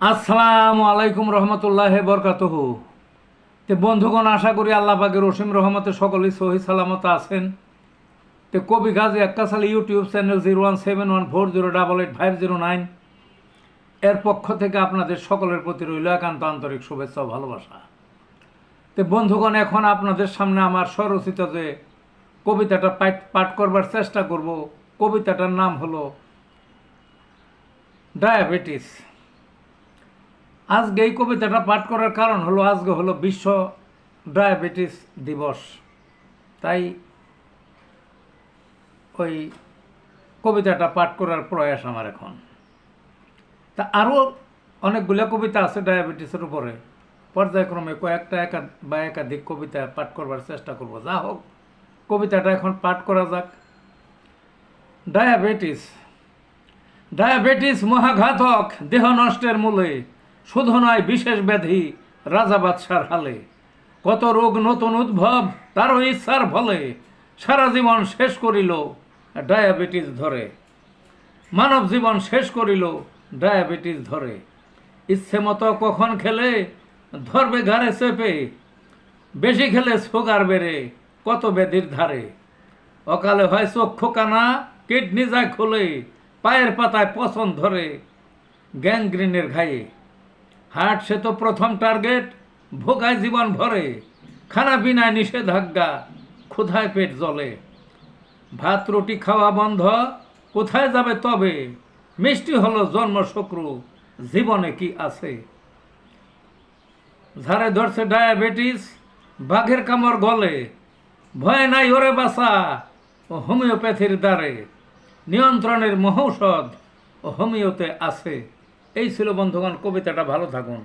আসসালামু আলাইকুম রহমতুল্লাহ বরকাতহ। তে বন্ধুগণ, আশা করি আল্লাহ পাকের রসিম রহমতে সকলেই সহি সালামত আছেন। তে Kobi Gazi Ekkasal YouTube channel zero one seven one four zero double eight five zero nine. এর পক্ষ থেকে আপনাদের সকলের প্রতি রইল একান্ত আন্তরিক শুভেচ্ছা ভালোবাসা। তে বন্ধুগণ, এখন আপনাদের সামনে আমার স্বরচিত যে কবিতাটা পাঠ করবার চেষ্টা করব, কবিতাটার নাম হলো ডায়াবেটিস। আজকে এই কবিতাটা পাঠ করার কারণ হলো, আজকে হলো বিশ্ব ডায়াবেটিস দিবস। তাই ওই কবিতাটা পাঠ করার প্রয়াস আমার এখন। তা আরও অনেকগুলো কবিতা আছে ডায়াবেটিসের উপরে। পর্যায়ক্রমে কয়েকটা একা বা একাধিক কবিতা পাঠ করবার চেষ্টা করব। যা হোক, কবিতাটা এখন পাঠ করা যাক। ডায়াবেটিস। ডায়াবেটিস মহাঘাতক, দেহ নষ্টের মূলে। শুধু নয়, বিশেষ ব্যাধি রাজা বাদশার হালে। কত রোগ নতুন উদ্ভব, তারও ইচ্ছার ফলে সারা জীবন শেষ করিল ডায়াবেটিস ধরে। মানব জীবন শেষ করিল ডায়াবেটিস ধরে। ইচ্ছে মতো কখন খেলে, ধরবে ঘাড়ে চেপে। বেশি খেলে সুগার বেড়ে, কত ব্যাধির ধারে। অকালে হয় চক্ষু কানা কিডনি যায় খোলে, পায়ের পাতায় পছন্দ ধরে, গ্যাংগ্রিনের ঘায়ে। হার্ট সে তো প্রথম টার্গেট, ভোগায় জীবন ভরে, খানা বিনায় নিষেধাজ্ঞা, ক্ষুধায় পেট জ্বলে। ভাত, রুটি খাওয়া বন্ধ, কোথায় যাবে তবে? মিষ্টি হলো জন্ম জন্মশক্রু জীবনে কি আছে? ঝাড়ে ধরছে ডায়াবেটিস, বাঘের কামড় গলে। ভয় নাই ওরে বাসা ও হোমিওপ্যাথির দ্বারে। নিয়ন্ত্রণের মহৌষধ, ও হোমিওতে আছে। এই ছিল বন্ধুগণ কবিতাটা ভালো থাকুন।